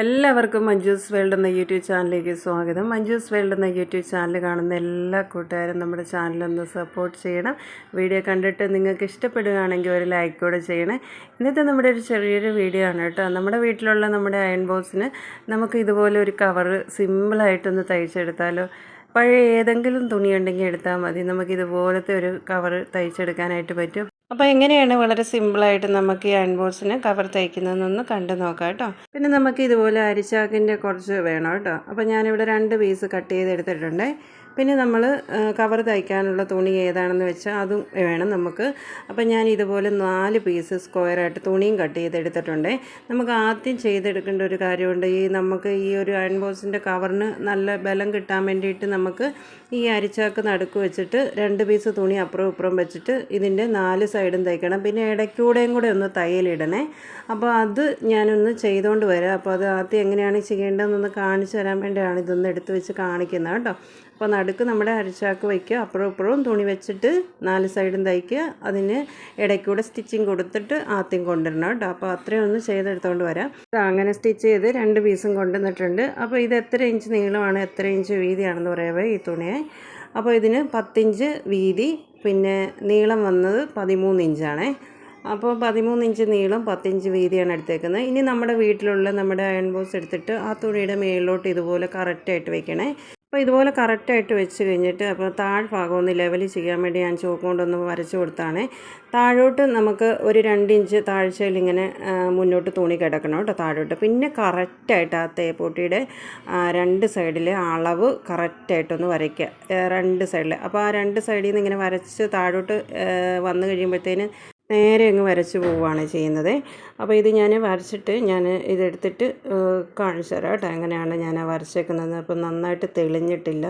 എല്ലാവർക്കും മഞ്ജൂസ് വേൾഡ് എന്ന യൂട്യൂബ് ചാനലിലേക്ക് സ്വാഗതം. മഞ്ജൂസ് വേൾഡ് എന്ന യൂട്യൂബ് ചാനൽ കാണുന്ന എല്ലാ കൂട്ടുകാരും നമ്മുടെ ചാനലൊന്ന് സപ്പോർട്ട് ചെയ്യണം. വീഡിയോ കണ്ടിട്ട് നിങ്ങൾക്ക് ഇഷ്ടപ്പെടുകയാണെങ്കിൽ ഒരു ലൈക്ക് കൂടെ ചെയ്യണേ. ഇന്നത്തെ നമ്മുടെ ഒരു ചെറിയൊരു വീഡിയോ ആണ് കേട്ടോ. നമ്മുടെ വീട്ടിലുള്ള നമ്മുടെ അയൺ ബോക്സിന് നമുക്ക് ഇതുപോലെ ഒരു കവർ സിമ്പിളായിട്ടൊന്ന് തയ്ച്ചെടുത്താലോ? പഴയ ഏതെങ്കിലും തുണി ഉണ്ടെങ്കിൽ എടുത്താൽ മതി. നമുക്കിതുപോലത്തെ ഒരു കവർ തയ്ച്ചെടുക്കാനായിട്ട് പറ്റും. അപ്പോൾ എങ്ങനെയാണ് വളരെ സിമ്പിളായിട്ട് നമുക്ക് ഈ അൺബോൾസിന് കവർ തയ്ക്കുന്നതെന്നൊന്ന് കണ്ടു നോക്കാം കേട്ടോ. പിന്നെ നമുക്ക് ഇതുപോലെ അരിച്ചാക്കിന്റെ കുറച്ച് വേണം കേട്ടോ. അപ്പോൾ ഞാനിവിടെ രണ്ട് പീസ് കട്ട് ചെയ്ത് ചെയ്തെടുത്തിട്ടുണ്ട്. പിന്നെ നമ്മൾ കവർ തയ്ക്കാനുള്ള തുണി ഏതാണെന്ന് വെച്ചാൽ അതും വേണം നമുക്ക്. അപ്പം ഞാൻ ഇതുപോലെ നാല് പീസ് സ്ക്വയറായിട്ട് തുണിയും കട്ട് ചെയ്തെടുത്തിട്ടുണ്ട്. നമുക്ക് ആദ്യം ചെയ്തെടുക്കേണ്ട ഒരു കാര്യമുണ്ട്. ഈ നമുക്ക് ഈ ഒരു അയൺ ബോക്സിന്റെ കവറിന് നല്ല ബലം കിട്ടാൻ വേണ്ടിയിട്ട് നമുക്ക് ഈ അരിച്ചാക്ക് നടുക്ക് വെച്ചിട്ട് രണ്ട് പീസ് തുണി അപ്പുറം ഇപ്പുറം വെച്ചിട്ട് ഇതിന്റെ നാല് സൈഡും തയ്ക്കണം. പിന്നെ ഇടയ്ക്കൂടെയും കൂടെ ഒന്ന് തയ്യലിടണേ. അപ്പോൾ അത് ഞാനൊന്ന് ചെയ്തുകൊണ്ട് വരാം. അപ്പോൾ അത് ആദ്യം എങ്ങനെയാണ് ചെയ്യേണ്ടതെന്നൊന്ന് കാണിച്ചു തരാൻ വേണ്ടിയാണ് ഇതൊന്ന് എടുത്ത് വെച്ച് കാണിക്കുന്നത് കേട്ടോ. അപ്പോൾ നടുക്ക് നമ്മുടെ അരിച്ചാക്ക് വയ്ക്കുക. അപ്പുറം ഇപ്പുറവും തുണി വെച്ചിട്ട് നാല് സൈഡും തയ്ക്കുക. അതിന് ഇടയ്ക്കൂടെ സ്റ്റിച്ചിങ് കൊടുത്തിട്ട് ആദ്യം കൊണ്ടുവരണം കേട്ടോ. അപ്പോൾ അത്രയും ഒന്ന് ചെയ്തെടുത്തുകൊണ്ട് വരാം. അങ്ങനെ സ്റ്റിച്ച് ചെയ്ത് രണ്ട് പീസും കൊണ്ടുവന്നിട്ടുണ്ട്. അപ്പോൾ ഇത് എത്ര ഇഞ്ച് നീളമാണ് എത്ര ഇഞ്ച് വീതിയാണെന്ന് പറയാവേ ഈ തുണിയെ. അപ്പോൾ ഇതിന് പത്തിഞ്ച് വീതി പിന്നെ നീളം വന്നത് പതിമൂന്ന് ഇഞ്ചാണേ. അപ്പോൾ പതിമൂന്ന് ഇഞ്ച് നീളം പത്തിഞ്ച് വീതിയാണ് എടുത്തേക്കുന്നത്. ഇനി നമ്മുടെ വീട്ടിലുള്ള നമ്മുടെ അയൺ ബോക്സ് എടുത്തിട്ട് ആ തുണിയുടെ മേളിലോട്ട് ഇതുപോലെ കറക്റ്റായിട്ട് വെക്കണേ. അപ്പോൾ ഇതുപോലെ കറക്റ്റായിട്ട് വെച്ച് കഴിഞ്ഞിട്ട് അപ്പോൾ താഴ്ഭാഗം ഒന്ന് ലെവൽ ചെയ്യാൻ വേണ്ടി ഞാൻ ചോക്ക് കൊണ്ടൊന്ന് വരച്ച് കൊടുത്താണ്. താഴോട്ട് നമുക്ക് ഒരു രണ്ട് ഇഞ്ച് താഴ്ചയിൽ ഇങ്ങനെ മുന്നോട്ട് തുണി കിടക്കണം കേട്ടോ താഴോട്ട്. പിന്നെ കറക്റ്റായിട്ട് ആ തേപ്പൊട്ടിയുടെ രണ്ട് സൈഡിൽ അളവ് കറക്റ്റായിട്ടൊന്ന് വരയ്ക്കുക രണ്ട് സൈഡിൽ അപ്പോൾ ആ രണ്ട് സൈഡിൽ നിന്ന് ഇങ്ങനെ വരച്ച് താഴോട്ട് വന്നു കഴിയുമ്പോഴത്തേന് നേരെ അങ്ങ് വരച്ച് പോവുകയാണ് ചെയ്യുന്നത്. അപ്പോൾ ഇത് ഞാൻ വരച്ചിട്ട് ഞാൻ ഇതെടുത്തിട്ട് കാണിച്ചു തരാം കേട്ടോ. എങ്ങനെയാണ് ഞാൻ വരച്ചേക്കുന്നത്. അപ്പോൾ നന്നായിട്ട് തെളിഞ്ഞിട്ടില്ല.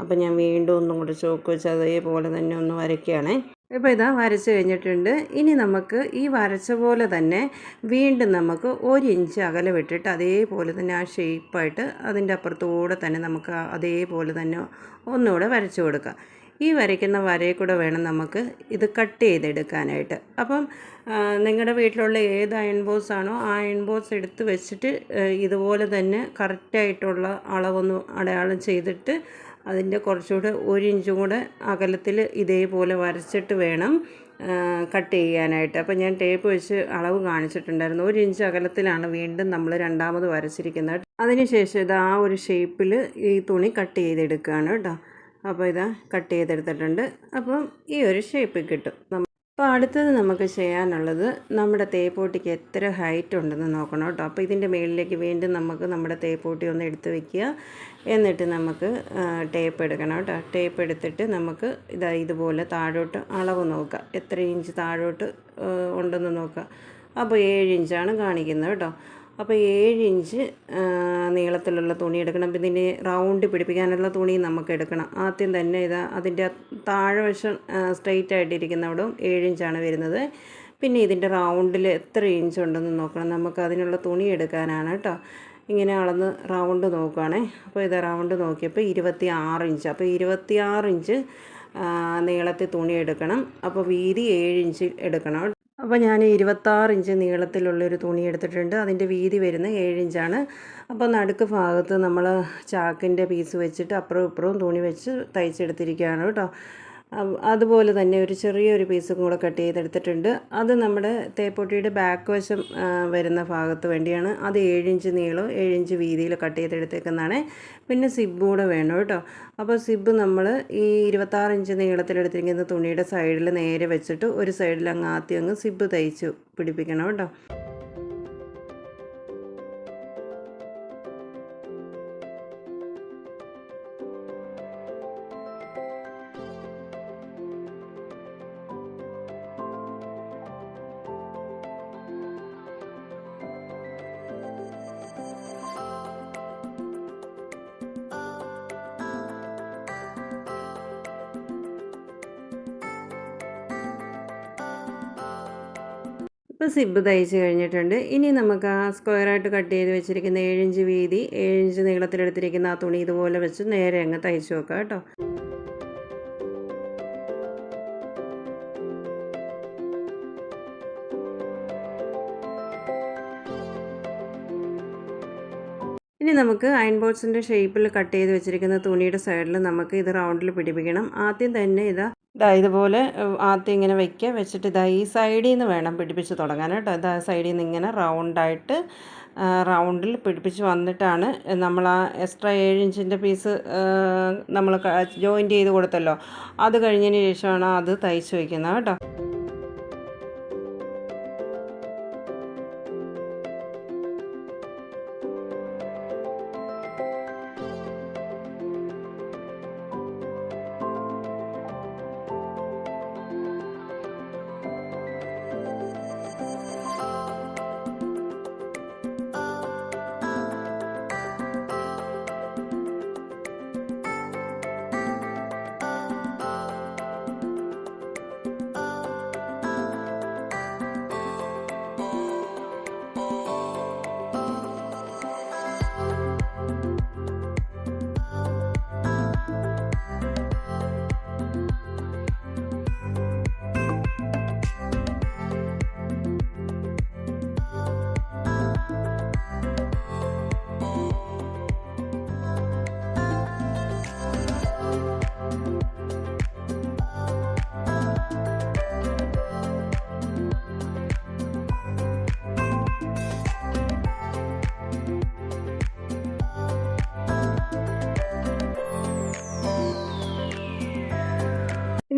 അപ്പോൾ ഞാൻ വീണ്ടും ഒന്നും കൂടി ചോക്ക് വെച്ച് അതേപോലെ തന്നെ ഒന്ന് വരയ്ക്കുകയാണേ. ഇപ്പോൾ ഇതാ വരച്ച് കഴിഞ്ഞിട്ടുണ്ട്. ഇനി നമുക്ക് ഈ വരച്ച പോലെ തന്നെ വീണ്ടും നമുക്ക് ഒരു ഇഞ്ച് അകലെ വിട്ടിട്ട് അതേപോലെ തന്നെ ആ ഷേപ്പായിട്ട് അതിന്റെ അപ്പുറത്തൂടെ തന്നെ നമുക്ക് അതേപോലെ തന്നെ ഒന്നുകൂടെ വരച്ചു കൊടുക്കാം. ഈ വരയ്ക്കുന്ന വരയിൽ കൂടെ വേണം നമുക്ക് ഇത് കട്ട് ചെയ്തെടുക്കാനായിട്ട്. അപ്പം നിങ്ങളുടെ വീട്ടിലുള്ള ഏത് അയൺ ബോക്സ് ആണോ ആ അയൺ ബോക്സ് എടുത്ത് വെച്ചിട്ട് ഇതുപോലെ തന്നെ കറക്റ്റായിട്ടുള്ള അളവൊന്ന് അടയാളം ചെയ്തിട്ട് അതിന്റെ കുറച്ചുകൂടെ ഒരു ഇഞ്ചും കൂടെ അകലത്തിൽ ഇതേപോലെ വരച്ചിട്ട് വേണം കട്ട് ചെയ്യാനായിട്ട്. അപ്പോൾ ഞാൻ ടേപ്പ് വെച്ച് അളവ് കാണിച്ചിട്ടുണ്ടായിരുന്നു. ഒരു ഇഞ്ച് അകലത്തിലാണ് വീണ്ടും നമ്മൾ രണ്ടാമത് വരച്ചിരിക്കുന്നത്. അതിനുശേഷം ഇത് ആ ഒരു ഷേപ്പിൽ ഈ തുണി കട്ട് ചെയ്തെടുക്കുകയാണ് കേട്ടോ. അപ്പോൾ ഇതാ കട്ട് ചെയ്തെടുത്തിട്ടുണ്ട്. അപ്പം ഈ ഒരു ഷേപ്പ് കിട്ടും. അപ്പോൾ അടുത്തത് നമുക്ക് ചെയ്യാനുള്ളത് നമ്മുടെ തേപ്പോട്ടിക്ക് എത്ര ഹൈറ്റ് ഉണ്ടെന്ന് നോക്കണം കേട്ടോ. അപ്പോൾ ഇതിന്റെ മുകളിലേക്ക് വീണ്ടും നമുക്ക് നമ്മുടെ തേപ്പോട്ടി ഒന്ന് എടുത്ത് വെക്കുക. എന്നിട്ട് നമുക്ക് ടേപ്പ് എടുക്കണം കേട്ടോ. ടേപ്പ് എടുത്തിട്ട് നമുക്ക് ഇതാ ഇതുപോലെ താഴോട്ട് അളവ് നോക്കുക. എത്ര ഇഞ്ച് താഴോട്ട് ഉണ്ടെന്ന് നോക്കുക. അപ്പോൾ ഏഴ് ഇഞ്ചാണ് കാണിക്കുന്നത് കേട്ടോ. അപ്പോൾ ഏഴ് ഇഞ്ച് നീളത്തിലുള്ള തുണി എടുക്കണം. പിന്നെ ഇതിന്റെ റൗണ്ട് പിടിപ്പിക്കാനുള്ള തുണി നമുക്ക് എടുക്കണം. ആദ്യം തന്നെ ഇത് അതിന്റെ താഴെവശം സ്ട്രെയിറ്റ് ആയിട്ടിരിക്കുന്ന അവിടെ ഏഴ് ഇഞ്ചാണ് വരുന്നത്. പിന്നെ ഇതിന്റെ റൗണ്ടിൽ എത്ര ഇഞ്ച് ഉണ്ടെന്ന് നോക്കണം. നമുക്ക് അതിനുള്ള തുണി എടുക്കാനാണ് കേട്ടോ. ഇങ്ങനെ അളന്ന് റൗണ്ട് നോക്കുകയാണേ അപ്പോൾ ഇത് റൗണ്ട് നോക്കിയപ്പോൾ ഇരുപത്തി ആറ് ഇഞ്ച്. അപ്പോൾ ഇരുപത്തി ആറ് ഇഞ്ച് നീളത്തിൽ തുണി എടുക്കണം. അപ്പോൾ വീതി ഏഴ് ഇഞ്ച് എടുക്കണം. അപ്പോൾ ഞാൻ ഇരുപത്താറ് ഇഞ്ച് നീളത്തിലുള്ളൊരു തുണി എടുത്തിട്ടുണ്ട്. അതിന്റെ വീതി വരുന്നത് ഏഴ് ഇഞ്ചാണ്. അപ്പോൾ നടുക്ക് ഭാഗത്ത് നമ്മൾ ചാക്കിന്റെ പീസ് വെച്ചിട്ട് അപ്പുറവും ഇപ്പുറവും തുണി വെച്ച് തയ്ച്ചെടുത്തിരിക്കുകയാണ് കേട്ടോ. അതുപോലെ തന്നെ ഒരു ചെറിയൊരു പീസും കൂടെ കട്ട് ചെയ്തെടുത്തിട്ടുണ്ട്. അത് നമ്മുടെ തേപ്പൊട്ടിയുടെ ബാക്ക് വശം വരുന്ന ഭാഗത്ത് വേണ്ടിയാണ്. അത് ഏഴിഞ്ച് നീളം ഏഴിഞ്ച് വീതിയിൽ കട്ട് ചെയ്തെടുത്തേക്കുന്നതാണ്. പിന്നെ സിബ് കൂടെ വേണം കേട്ടോ. അപ്പോൾ സിബ് നമ്മൾ ഈ ഇരുപത്താറ് ഇഞ്ച് നീളത്തിലെടുത്തിരിക്കുന്ന തുണിയുടെ സൈഡിൽ നേരെ വെച്ചിട്ട് ഒരു സൈഡിൽ അങ്ങ് ആദ്യം അങ്ങ് സിബ് തയ്ച്ചു പിടിപ്പിക്കണം കേട്ടോ. ഇപ്പോൾ സിബ് തയ്ച്ച് കഴിഞ്ഞിട്ടുണ്ട്. ഇനി നമുക്ക് ആ സ്ക്വയറായിട്ട് കട്ട് ചെയ്ത് വെച്ചിരിക്കുന്ന ഏഴിഞ്ച് വീതി ഏഴിഞ്ച് നീളത്തിലെടുത്തിരിക്കുന്ന ആ തുണി ഇതുപോലെ വെച്ച് നേരെ അങ്ങ് തയ്ച്ച് വെക്കാം കേട്ടോ. ഇനി നമുക്ക് അയൺ ബോക്സിന്റെ ഷേപ്പിൽ കട്ട് ചെയ്ത് വെച്ചിരിക്കുന്ന തുണിയുടെ സൈഡിൽ നമുക്ക് ഇത് റൗണ്ടിൽ പിടിപ്പിക്കണം. ആദ്യം തന്നെ ഇതാ ഇതാ ഇതുപോലെ ആദ്യം ഇങ്ങനെ വയ്ക്കുക. വെച്ചിട്ട് ഇതാ ഈ സൈഡിൽ നിന്ന് വേണം പിടിപ്പിച്ച് തുടങ്ങാൻ കേട്ടോ. ഇതാ സൈഡിൽ നിന്ന് ഇങ്ങനെ റൗണ്ടായിട്ട് റൗണ്ടിൽ പിടിപ്പിച്ച് വന്നിട്ടാണ് നമ്മൾ ആ എക്സ്ട്രാ ഏഴ് ഇഞ്ചിന്റെ പീസ് നമ്മൾ ജോയിന്റ് ചെയ്ത് കൊടുത്തല്ലോ. അത് കഴിഞ്ഞതിന് ശേഷമാണ് അത് തയ്ച്ച് വയ്ക്കുന്നത് കേട്ടോ.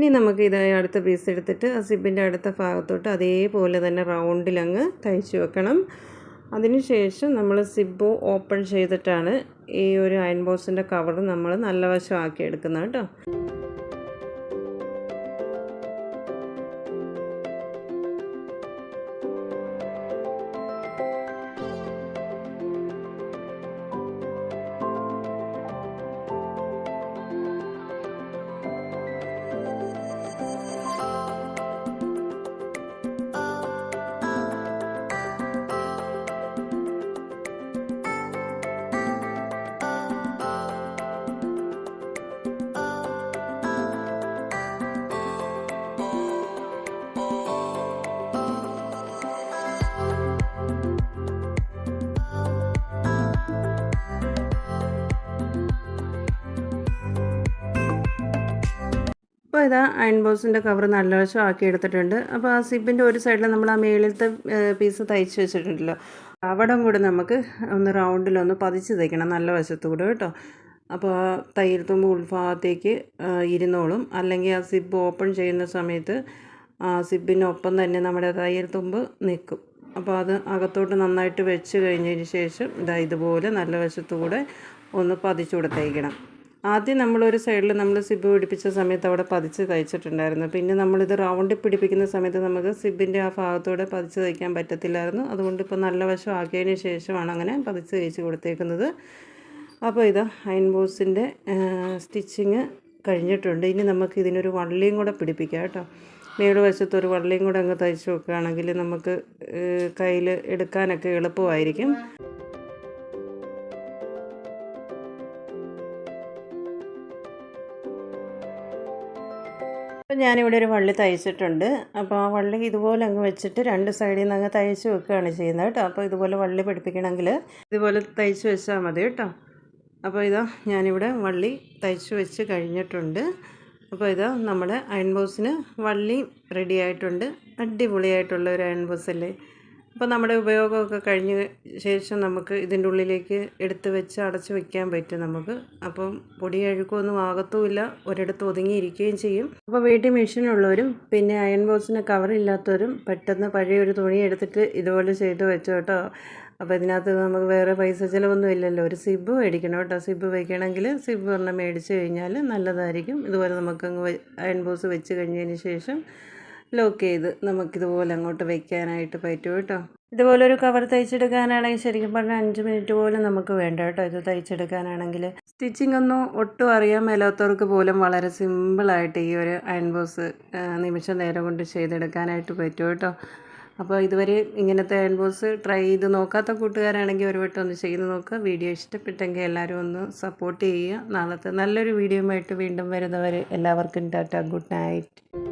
ഇനി നമുക്ക് ഇത് അടുത്ത പീസ് എടുത്തിട്ട് ആ സിബിന്റെ അടുത്ത ഭാഗത്തോട്ട് അതേപോലെ തന്നെ റൗണ്ടിലങ്ങ് തയ്ച്ചു വെക്കണം. അതിനുശേഷം നമ്മൾ സിബ് ഓപ്പൺ ചെയ്തിട്ടാണ് ഈ ഒരു അയൺ ബോക്സിന്റെ കവർ നമ്മൾ നല്ല വശമാക്കി എടുക്കുന്നത് കേട്ടോ. അപ്പോൾ ഇതാ അയൺ ബോക്സിന്റെ കവർ നല്ല വശം ആക്കി എടുത്തിട്ടുണ്ട്. അപ്പോൾ ആ സിബിന്റെ ഒരു സൈഡിൽ നമ്മൾ ആ മേളിലത്തെ പീസ് തയ്ച്ച് വെച്ചിട്ടുണ്ടല്ലോ. അവിടെ കൂടെ നമുക്ക് ഒന്ന് റൗണ്ടിലൊന്ന് പതിച്ച് തയ്ക്കണം നല്ല വശത്തുകൂടെ കേട്ടോ. അപ്പോൾ ആ തയ്യൽ തുമ്പ് ഉൾഭാഗത്തേക്ക് ഇരുന്നോളും. അല്ലെങ്കിൽ ആ സിബ് ഓപ്പൺ ചെയ്യുന്ന സമയത്ത് ആ സിബിനൊപ്പം തന്നെ നമ്മുടെ തയ്യൽ തുമ്പ് നിൽക്കും. അപ്പോൾ അത് അകത്തോട്ട് നന്നായിട്ട് വെച്ച് കഴിഞ്ഞതിന് ശേഷം ഇതാ ഇതുപോലെ നല്ല വശത്തുകൂടെ ഒന്ന് പതിച്ചു കൊടുത്തേക്കണം ആദ്യം നമ്മളൊരു സൈഡിൽ നമ്മൾ സിബ് പിടിപ്പിച്ച സമയത്ത് അവിടെ പതിച്ച് തയ്ച്ചിട്ടുണ്ടായിരുന്നു. പിന്നെ നമ്മളിത് റൗണ്ടിൽ പിടിപ്പിക്കുന്ന സമയത്ത് നമുക്ക് സിബിന്റെ ആ ഭാഗത്തോടെ പതിച്ച് തയ്ക്കാൻ പറ്റത്തില്ലായിരുന്നു. അതുകൊണ്ട് ഇപ്പോൾ നല്ല വശം ആക്കിയതിന് ശേഷമാണ് അങ്ങനെ പതിച്ച് തയ്ച്ച് കൊടുത്തേക്കുന്നത്. അപ്പോൾ ഇതാ അയൺ ബോക്സിന്റെ സ്റ്റിച്ചിങ് കഴിഞ്ഞിട്ടുണ്ട്. ഇനി നമുക്ക് ഇതിനൊരു വള്ളിയും കൂടെ പിടിപ്പിക്കാം കേട്ടോ. മേൾ വശത്തൊരു വള്ളിയും കൂടെ അങ്ങ് തയ്ച്ച് വെക്കുകയാണെങ്കിൽ നമുക്ക് കയ്യിൽ എടുക്കാനൊക്കെ എളുപ്പമായിരിക്കും. അപ്പം ഞാനിവിടെ ഒരു വള്ളി തയ്ച്ചിട്ടുണ്ട്. അപ്പോൾ ആ വള്ളി ഇതുപോലെ അങ്ങ് വെച്ചിട്ട് രണ്ട് സൈഡിൽ നിന്ന് അങ്ങ് തയ്ച്ച് വെക്കുകയാണ് ചെയ്യുന്നത് കേട്ടോ. അപ്പോൾ ഇതുപോലെ വള്ളി പിടിപ്പിക്കണമെങ്കിൽ ഇതുപോലെ തയ്ച്ച് വെച്ചാൽ മതി കേട്ടോ. അപ്പോൾ ഇതാ ഞാനിവിടെ വള്ളി തയ്ച്ച് വെച്ച് കഴിഞ്ഞിട്ടുണ്ട്. അപ്പോൾ ഇതാ നമ്മുടെ അയൺ ബോക്സിന് വള്ളി റെഡി ആയിട്ടുണ്ട്. അടിപൊളിയായിട്ടുള്ള ഒരു അയൺ ബോക്സ് അല്ലേ? അപ്പോൾ നമ്മുടെ ഉപയോഗമൊക്കെ കഴിഞ്ഞ ശേഷം നമുക്ക് ഇതിന്റെ ഉള്ളിലേക്ക് എടുത്ത് വെച്ച് അടച്ച് വെക്കാൻ പറ്റും നമുക്ക്. അപ്പം പൊടി അഴുക്കൊന്നും ആകത്തുമില്ല. ഒരിടത്ത് ഒതുങ്ങിയിരിക്കുകയും ചെയ്യും. അപ്പോൾ വീട്ടിൽ മെഷീനുള്ളവരും പിന്നെ അയൺ ബോക്സിന് കവറില്ലാത്തവരും പെട്ടെന്ന് പഴയ ഒരു തുണി എടുത്തിട്ട് ഇതുപോലെ ചെയ്ത് വെച്ചു കേട്ടോ. അപ്പോൾ ഇതിനകത്ത് നമുക്ക് വേറെ പൈസ ചിലവൊന്നും ഇല്ലല്ലോ. ഒരു സിബ് മേടിക്കണം കേട്ടോ. സിബ് വയ്ക്കണമെങ്കിൽ സിബ് ഒരെണ്ണം മേടിച്ച് കഴിഞ്ഞാൽ നല്ലതായിരിക്കും. ഇതുപോലെ നമുക്കങ്ങ് അയൺ ബോക്സ് വെച്ച് കഴിഞ്ഞതിന് ശേഷം ലോക്ക് ചെയ്ത് നമുക്കിതുപോലെ അങ്ങോട്ട് വയ്ക്കാനായിട്ട് പറ്റും കേട്ടോ. ഇതുപോലെ ഒരു കവർ തയ്ച്ചെടുക്കാനാണെങ്കിൽ ശരിക്കും പറഞ്ഞാൽ അഞ്ച് മിനിറ്റ് പോലും നമുക്ക് വേണ്ട കേട്ടോ. ഇത് തയ്ച്ചെടുക്കാനാണെങ്കിൽ സ്റ്റിച്ചിങ് ഒന്നും ഒട്ടും അറിയാൻ മേലാത്തവർക്ക് പോലും വളരെ സിമ്പിളായിട്ട് ഈ ഒരു അയൺ ബോസ് നിമിഷ നേരം കൊണ്ട് ചെയ്തെടുക്കാനായിട്ട് പറ്റും കേട്ടോ. അപ്പോൾ ഇതുവരെ ഇങ്ങനത്തെ അയൺ ബോസ് ട്രൈ ചെയ്ത് നോക്കാത്ത കൂട്ടുകാരാണെങ്കിൽ ഒരു വട്ടം ഒന്ന് ചെയ്ത് നോക്കുക. വീഡിയോ ഇഷ്ടപ്പെട്ടെങ്കിൽ എല്ലാവരും ഒന്ന് സപ്പോർട്ട് ചെയ്യുക. നാളത്തെ നല്ലൊരു വീഡിയോയുമായിട്ട് വീണ്ടും വരുന്നവർ എല്ലാവർക്കും ടാറ്റ ഗുഡ് നൈറ്റ്.